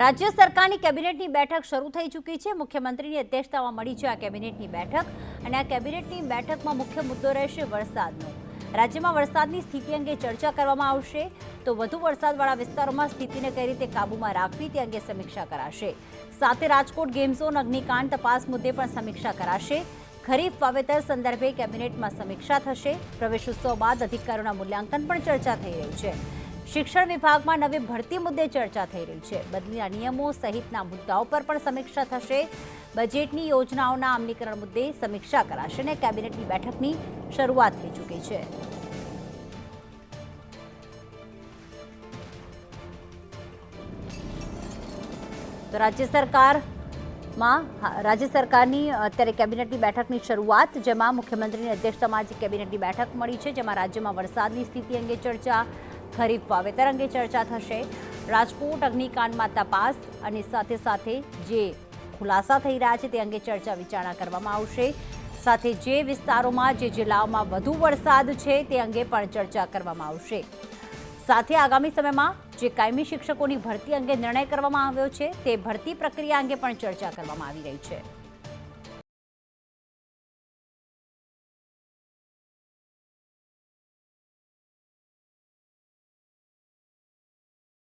રાજ્ય સરકારની કેબિનેટની બેઠક શરૂ થઈ ચૂકી છે. મુખ્યમંત્રીની અધ્યક્ષતામાં મળી છે આ કેબિનેટની બેઠક અને આ કેબિનેટની બેઠકમાં મુખ્ય મુદ્દો રહેશે વરસાદનો. રાજ્યમાં વરસાદની સ્થિતિ અંગે ચર્ચા કરવામાં આવશે. તો વધુ વરસાદવાળા વિસ્તારોમાં સ્થિતિને કઈ રીતે કાબૂમાં રાખવી તે અંગે સમીક્ષા કરાશે. સાથે રાજકોટ ગેમ ઝોન, અગ્નિકાંડ તપાસ મુદ્દે પણ સમીક્ષા કરાશે. ખરીફ વાવેતર સંદર્ભે કેબિનેટમાં સમીક્ષા થશે. પ્રવેશોત્સવ બાદ અધિકારીઓના મૂલ્યાંકન પણ ચર્ચા થઈ રહી છે. શિક્ષણ વિભાગમાં નવી ભરતી મુદ્દે ચર્ચા થઈ રહી છે. બદલીના નિયમો સહિતના મુદ્દાઓ પર પણ સમીક્ષા થશે. બજેટની યોજનાઓના અમલીકરણ મુદ્દે સમીક્ષા કરાશે અને કેબિનેટની બેઠકની શરૂઆત થઈ ચૂકી છે. તો રાજ્ય સરકારમાં રાજ્ય સરકારની અત્યારે કેબિનેટની બેઠકની શરૂઆત, જેમાં મુખ્યમંત્રીની અધ્યક્ષતામાં આજે કેબિનેટની બેઠક મળી છે, જેમાં રાજ્યમાં વરસાદની સ્થિતિ અંગે ચર્ચા ખરીફ વાવેતર અંગે ચર્ચા થશે. રાજકોટ, અગ્નિકાંડમાં તપાસ અને સાથે સાથે જે ખુલાસા થઈ રહ્યા છે તે અંગે ચર્ચા વિચારણા કરવામાં આવશે. સાથે જે વિસ્તારોમાં, જે જિલ્લાઓમાં વધુ વરસાદ છે તે અંગે પણ ચર્ચા કરવામાં આવશે. સાથે આગામી સમયમાં જે કાયમી શિક્ષકોની ભરતી અંગે નિર્ણય કરવામાં આવ્યો છે તે ભરતી પ્રક્રિયા અંગે પણ ચર્ચા કરવામાં આવી રહી છે.